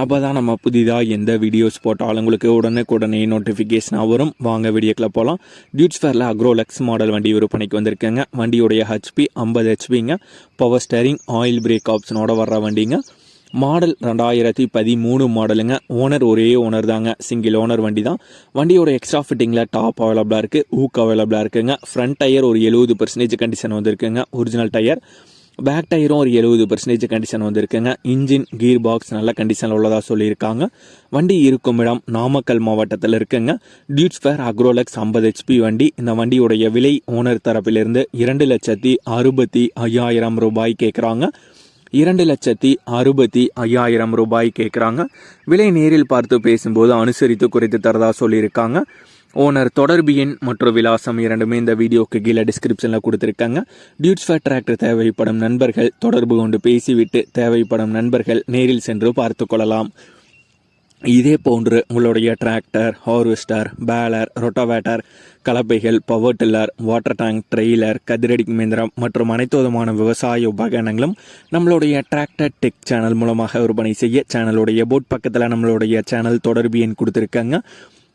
அப்போ தான் நம்ம புதிதாக எந்த வீடியோஸ் போட்டாலும் உங்களுக்கு உடனுக்குடனே நோட்டிஃபிகேஷனாக வரும். வாங்க வீடியோக்கில் போகலாம் டியூட்ஸ் ஃபேரில் அக்ரோலெக்ஸ் மாடல் வண்டி விற்பனைக்கு வந்திருக்கேங்க. வண்டியுடைய ஹெச்பி ஐம்பது ஹெச்பிங்க பவர் ஸ்டேரிங் ஆயில் பிரேக் ஆப்ஷனோட வர்ற வண்டிங்க. மாடல் ரெண்டாயிரத்தி பதிமூணு மாடலுங்க ஓனர் ஒரே ஓனர் தாங்க. சிங்கிள் ஓனர் வண்டி தான் வண்டியோட எக்ஸ்ட்ரா ஃபிட்டிங்கில் டாப் அவைலபிளாக இருக்குது ஊக் அவைலபிளாக இருக்குங்க. ஃப்ரண்ட் டயர் ஒரு எழுபது பர்சன்டேஜ் கண்டிஷன் வந்திருக்குங்க. ஒரிஜினல் டயர் பேக் டயரும் ஒரு எழுபது பர்சன்டேஜ் கண்டிஷன் வந்திருக்குங்க. இன்ஜின் கீர் பாக்ஸ் நல்ல கண்டிஷனில் உள்ளதாக சொல்லியிருக்காங்க. வண்டி இருக்கும் இடம் நாமக்கல் மாவட்டத்தில் இருக்குங்க. டியூட்ஸ் ஃபேர் அக்ரோலக்ஸ் ஐம்பது ஹெச்பி வண்டி. இந்த வண்டியுடைய விலை ஓனர் தரப்பிலிருந்து இரண்டு லட்சத்தி அறுபத்தி ஐயாயிரம் ரூபாய் கேட்குறாங்க இரண்டு லட்சத்தி அறுபத்தி ஐயாயிரம் ரூபாய் கேட்குறாங்க விலை நேரில் பார்த்து பேசும்போது அனுசரித்து குறைத்து தரதாக சொல்லியிருக்காங்க. ஓனர் தொடர்பு எண் மற்றும் விலாசம் இரண்டுமே இந்த வீடியோக்கு கீழே டிஸ்கிரிப்ஷனில் கொடுத்துருக்காங்க. டியூட்ஸ் ஃபேர் டிராக்டர் தேவைப்படும் நண்பர்கள் தொடர்பு கொண்டு பேசிவிட்டு தேவைப்படும் நண்பர்கள் நேரில் சென்று பார்த்து கொள்ளலாம். இதே போன்று உங்களுடைய tractor harvester baler rotavator கலப்பைகள் power tiller water tank trailer கதிரடி இயந்திரம் மற்றும் அனைத்து விதமான விவசாய உபகரணங்களும் நம்மளுடைய டிராக்டர் டெக் சேனல் மூலமாக விற்பனை செய்ய சேனலுடைய போட் பக்கத்தில் நம்மளுடைய சேனல் தொடர்பு எண் கொடுத்துருக்காங்க.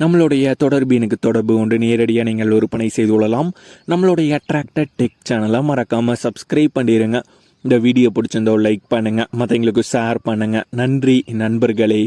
நம்மளுடைய தொடர்பு எனக்கு தொடர்பு கொண்டு நேரடியாக நீங்கள் விற்பனை செய்து கொள்ளலாம். நம்மளுடைய அட்ராக்டட் டெக் சேனலை மறக்காமல் சப்ஸ்கிரைப் பண்ணிடுங்க இந்த வீடியோ பிடிச்சிருந்தோ லைக் பண்ணுங்கள் மற்றவங்களுக்கு ஷேர் பண்ணுங்கள் நன்றி நண்பர்களே.